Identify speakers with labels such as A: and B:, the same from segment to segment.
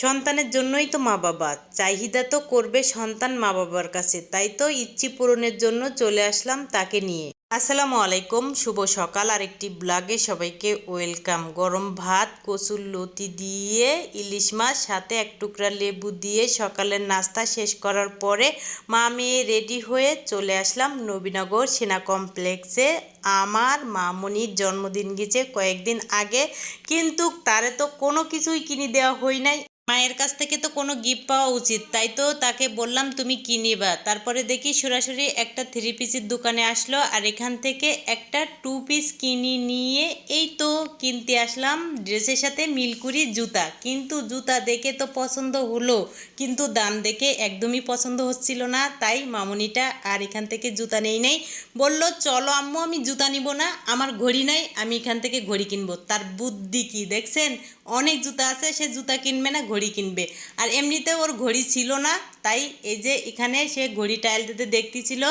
A: সন্তানের জন্যই তো মা বাবা। চাহিদা তো করবে সন্তান মা বাবার কাছে। তাই তো ইচ্ছি পূরণের জন্য চলে আসলাম তাকে নিয়ে। আসসালামু আলাইকুম, শুভ সকাল। আর একটি ব্লগে সবাইকে ওয়েলকাম। গরম ভাত, কচুর লতি দিয়ে, ইলিশ মাছ, সাথে এক টুকরা লেবু দিয়ে সকালের নাস্তা শেষ করার পরে মা মেয়ে রেডি হয়ে চলে আসলাম নবীনগর সেনা কমপ্লেক্সে। আমার মামনির জন্মদিন গেছে কয়েকদিন আগে। কিন্তু তারে তো কোনো কিছুই কিনে দেওয়া হয় নাই। মায়ের কাছ থেকে তো কোনো গিফট পাওয়া উচিত, তাই তো তাকে বললাম তুমি কি নিবা? তারপরে দেখি সরাসরি একটা থ্রি পিসের দোকানে আসলো আর এখান থেকে একটা টু পিস কিনি নিয়ে এই তো কিনতে আসলাম ড্রেসের সাথে মিলকুরি জুতা। কিন্তু জুতা দেখে তো পছন্দ হলো, কিন্তু দাম দেখে একদমই পছন্দ হচ্ছিল না, তাই মামুনিটা আর এখান থেকে জুতা নেই নাই। বলল, চলো আম্মু, আমি জুতা নিব না, আমার ঘড়ি নাই, আমি এখান থেকে ঘড়ি কিনবো। তার বুদ্ধি কি দেখছেন? অনেক জুতা আছে, সে জুতা কিনবে না, ঘড়ি কিনবে। আর এমনিতে ওর ঘড়ি ছিল না, তাই এই যে এখানে সে ঘড়ি টাইল দিতে দেখতেছিল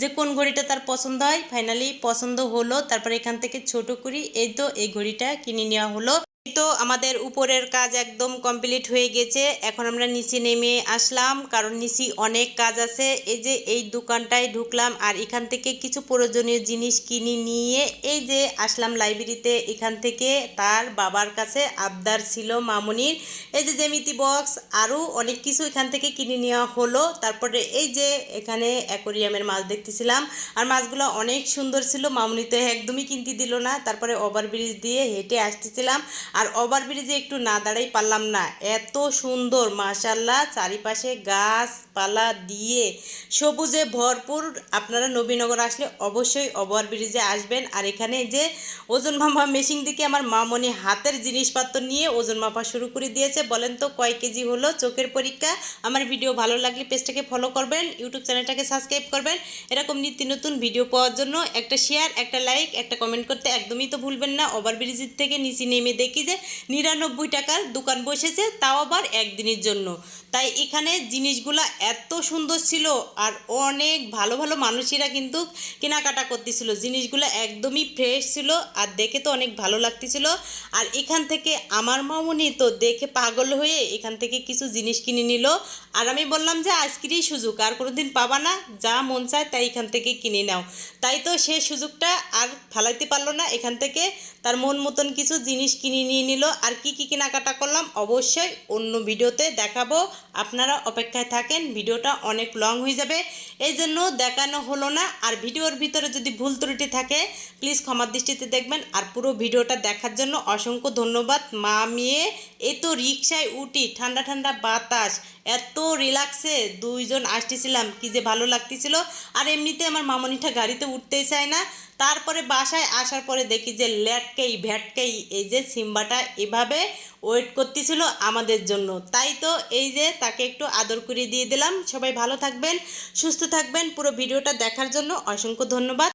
A: যে কোন ঘড়িটা তার পছন্দ হয়। ফাইনালি পছন্দ হলো, তারপরে এখান থেকে ছোট করি, এই তো এই ঘড়িটা কিনে নেওয়া হলো। তো আমাদের উপরের কাজ একদম কমপ্লিট হয়ে গেছে। এখন আমরা নিচে নেমে আসলাম, কারণ নিচে অনেক কাজ আছে। এই যে এই দোকানটায় ঢুকলাম আর এখান থেকে কিছু প্রয়োজনীয় জিনিস কিনে নিয়ে এই যে আসলাম লাইব্রেরিতে এখান থেকে তার বাবার কাছে আবদার ছিল মামনির। এই যে জ্যামিতি বক্স আরও অনেক কিছু এখান থেকে কিনে নেওয়া হলো। তারপরে এই যে এখানে অ্যাকোরিয়ামের মাছ দেখতেছিলাম। আর মাছগুলো অনেক সুন্দর ছিল, মামনি তো একদমই কিনতে দিল না। তারপরে ওভারব্রিজ দিয়ে হেঁটে আসতেছিলাম। আর ওভারব্রিজে একটু না দাঁড়াই পারলাম না। এত সুন্দর মাশাল্লাহ চারিপাশে গাছপালা দিয়ে সবুজে ভরপুর। আপনারা নবীনগর আসলে অবশ্যই ওভারব্রিজে আসবেন। আর এখানে যে ওজন মাপা মেশিন দিকে আমার মামনি হাতের জিনিসপত্র নিয়ে ওজন মাপা শুরু করে দিয়েছে। বলেন তো কয় কেজি হলো? চোখের পরীক্ষা। আমার ভিডিও ভালো লাগলে পেজটাকে ফলো করবেন ইউটিউব চ্যানেলটাকে সাবস্ক্রাইব করবেন। এরকম নিত্য নতুন ভিডিও পাওয়ার জন্য একটা শেয়ার একটা লাইক একটা কমেন্ট করতে একদমই তো ভুলবেন না। ওভারব্রিজের থেকে নিচে নেমে দেখি যে নিরানব্বই টাকার দোকান বসেছে, তাও আবার একদিনের জন্য। তাই এখানে জিনিসগুলো এত সুন্দর ছিল আর অনেক ভালো ভালো মানুষেরা কিন্তু কেনাকাটা করতেছিল। জিনিসগুলো একদমই ফ্রেশ ছিল আর দেখে তো অনেক ভালো লাগতেছিল। আর এখান থেকে আমার মামনি তো দেখে পাগল হয়ে এখান থেকে কিছু জিনিস কিনে নিল। আর আমি বললাম যে আজকেরই সুযোগ আর কোনোদিন পাবা না, যা মন চায় তাই এখান থেকে কিনে নাও। তাই তো সে সুযোগটা আর ফালাইতে পারল না। এখান থেকে তার মন মতন কিছু জিনিস কিনে নিয়ে নিল। আর কি কি কেনাকাটা করলাম? অবশ্যই অন্য ভিডিওতে দেখাবো। আপনারা অপেক্ষায় থাকেন, ভিডিওটা অনেক লং হয়ে যাবে। এই জন্য দেখানো হলো না। আর ভিডিওর ভিতরে যদি ভুল ত্রুটি থাকে প্লিজ ক্ষমার দৃষ্টিতে দেখবেন। আর পুরো ভিডিওটা দেখার জন্য অসংখ্য ধন্যবাদ। মা মেয়ে এই তো রিক্সায় উঠি, ঠান্ডা ঠান্ডা বাতাস, এত রিল্যাক্সে দুইজন আসতেছিলাম, কি যে ভালো লাগতেছিল। আর এমনিতে আমার মামনিটা গাড়িতে উঠতেই চায় না। তারপরে বাসায় আসার পরে দেখি যে ল্যাটকেই, ভ্যাটকেই এই যে সিম্বাটা এভাবে ওয়েট করতেছিল আমাদের জন্য। তাই তো এই যে তাকে একটু আদর করে দিয়ে দিলাম। সবাই ভালো থাকবেন, সুস্থ থাকবেন। পুরো ভিডিওটা দেখার জন্য অসংখ্য ধন্যবাদ।